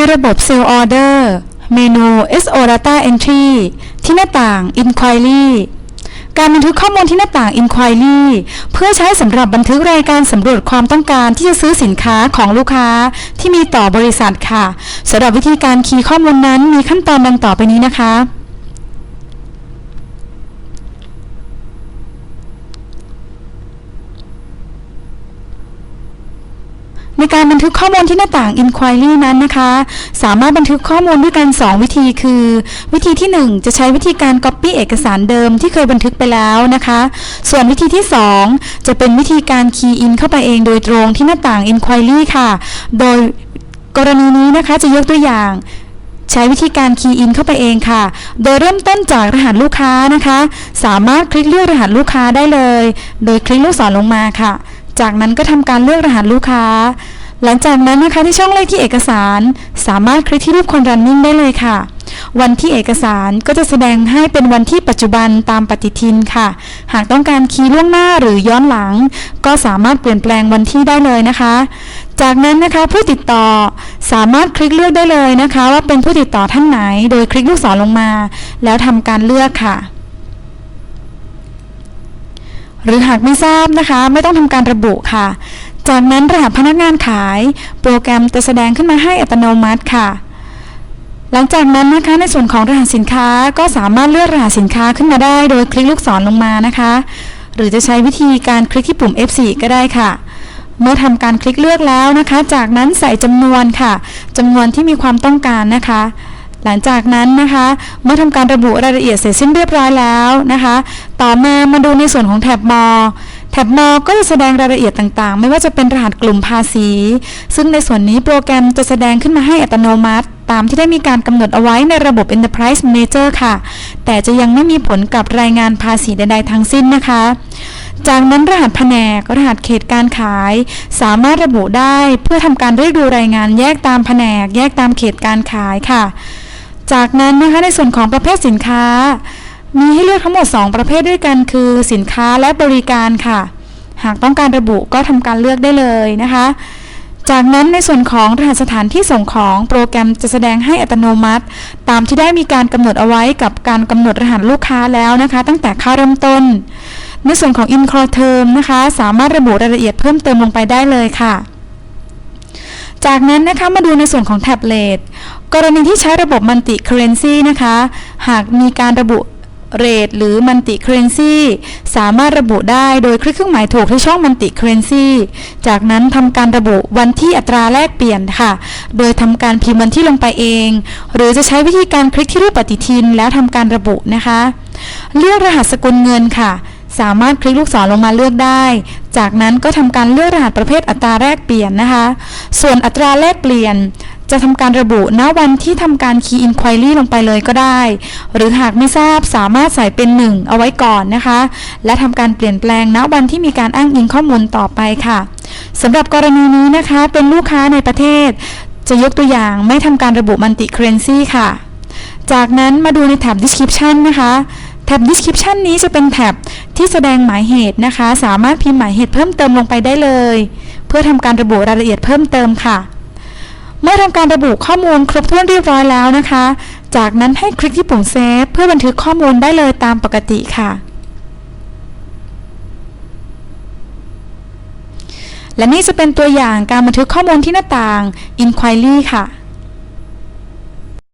ในระบบ Sell Order เมนู SO Data Entry ที่หน้าต่าง Inquiry การบันทึกข้อมูลที่หน้าต่าง Inquiry เพื่อใช้สำหรับบันทึกรายการสำรวจความต้องการที่จะซื้อสินค้าของลูกค้าที่มีต่อบริษัทค่ะสำหรับวิธีการคีย์ข้อมูลนั้นมีขั้นตอนดังต่อไปนี้นะคะ ในการบันทึกข้อมูลที่หน้าต่าง Inquiry นั้นนะคะ สามารถบันทึกข้อมูลด้วยกัน 2 วิธีคือ วิธีที่ 1 จะใช้วิธีการ Copy เอกสารเดิมที่เคยบันทึกไปแล้วนะคะ ส่วนวิธีที่ 2 จะเป็นวิธีการ Key in เข้าไปเองโดยตรงที่หน้าต่าง Inquiry ค่ะ โดยกรณีนี้นะคะจะยกตัวอย่างใช้วิธีการ Key in เข้าไปเองค่ะ โดยเริ่มต้นจากรหัสลูกค้านะคะ สามารถคลิกเลือกรหัสลูกค้าได้เลย โดยคลิกลูกศรลงมาค่ะ จากนั้นก็ทำการเลือกรหัสลูกค้า หลังจากนั้นนะคะที่ช่องเลขที่เอกสาร สามารถคลิกที่รูปคนรันนิ่งได้เลยค่ะ วันที่เอกสารก็จะแสดงให้เป็นวันที่ปัจจุบันตามปฏิทินค่ะ หากต้องการคีย์ล่วงหน้าหรือย้อนหลัง ก็สามารถเปลี่ยนแปลงวันที่ได้เลยนะคะ จากนั้นนะคะผู้ติดต่อสามารถคลิกเลือกได้เลยนะคะ ว่าเป็นผู้ติดต่อท่านไหน โดยคลิกลูกศรลงมา แล้วทำการเลือกค่ะ หรือหากไม่ทราบนะคะ ไม่ต้องทำการระบุค่ะ จากนั้นรหัสพนักงานขาย โปรแกรมจะแสดงขึ้นมาให้อัตโนมัติค่ะ หลังจากนั้นนะคะในส่วนของรหัสสินค้าก็สามารถเลือกรหัสสินค้าขึ้นมาได้โดยคลิกลูกศรลงมานะคะ หรือจะใช้วิธีการคลิกที่ปุ่ม F4 ก็ได้ค่ะ เมื่อทำการคลิกเลือกแล้วนะคะ จากนั้นใส่จำนวนค่ะจำนวนที่มีความต้องการนะคะ หลังจากนั้นนะคะ เมื่อทำการระบุรายละเอียดเสร็จสิ้นเรียบร้อยแล้วนะคะ ต่อมามาดูในส่วนของแท็บมอแท็บมอก็จะแสดงรายละเอียดต่างๆ ไม่ว่าจะเป็นรหัสกลุ่มภาษี ซึ่งในส่วนนี้โปรแกรมจะแสดงขึ้นมาให้อัตโนมัติ ตามที่ได้มีการกำหนดเอาไว้ในระบบ Enterprise Manager ค่ะ แต่จะยังไม่มีผลกับรายงานภาษีใดๆทั้งสิ้นนะคะ จากนั้นรหัสแผนกรหัสเขตการขาย สามารถระบุได้เพื่อทำการเรียกดูรายงานแยกตามแผนก แยกตามเขตการขายค่ะ จากนั้นนะคะในส่วนของประเภทสินค้า มีให้เลือกทั้งหมด 2 ประเภทด้วยกัน คือสินค้าและบริการค่ะ หากต้องการระบุก็ทำการเลือกได้เลยนะคะ จากนั้นในส่วนของรหัสสถานที่ส่งของโปรแกรมจะแสดงให้อัตโนมัติ ตามที่ได้มีการกำหนดเอาไว้กับการกำหนดรหัสลูกค้าแล้วนะคะ ตั้งแต่ค่าเริ่มต้น ในส่วนของ in c o r term นะคะ สามารถระบุรายละเอียดเพิ่มเติมลงไปได้เลยค่ะ จากนั้นนะคะมาดูในส่วนของแท็บเล็ตกรณีที่ใช้ระบบมัลติเคอเรนซีนะคะ หากมีการระบุเรทหรือมัลติเคอเรนซีสามารถระบุได้โดยคลิกเครื่องหมายถูกที่ช่องมัลติเคอเรนซีจากนั้นทำการระบุวันที่อัตราแลกเปลี่ยนค่ะ โดยทำการพิมพ์วันที่ลงไปเอง หรือจะใช้วิธีการคลิกที่รูปปฏิทินแล้วทำการระบุนะคะ เลือกรหัสสกุลเงินค่ะ สามารถคลิกลูกศรลงมาเลือกได้ จากนั้นก็ทำการเลือกรหัสประเภทอัตราแลกเปลี่ยนนะคะ ส่วนอัตราแลกเปลี่ยน จะทำการระบุณวันที่ทำการ Key Inquiry ลงไปเลยก็ได้ หรือหากไม่ทราบสามารถใส่เป็น 1 เอาไว้ก่อนนะคะ และทำการเปลี่ยนแปลงณวันที่มีการอ้างอิงข้อมูลต่อไปค่ะสำหรับกรณีนี้นะคะเป็นลูกค้าในประเทศ จะยกตัวอย่างไม่ทำการระบุมัลติเคเรนซีค่ะ จากนั้นมาดูในแท็บ description นะคะแท็บ description นี้จะเป็นแท็บ ที่แสดงหมายเหตุนะคะ สามารถพิมพ์หมายเหตุเพิ่มเติมลงไปได้เลย เพื่อทำการระบุรายละเอียดเพิ่มเติมค่ะ เมื่อทำการระบุข้อมูลครบถ้วนเรียบร้อยแล้วนะคะ จากนั้นให้คลิกที่ปุ่มเซฟเพื่อบันทึกข้อมูลได้เลยตามปกติค่ะและนี่จะเป็นตัวอย่างการบันทึกข้อมูลที่หน้าต่าง Inquiry ค่ะ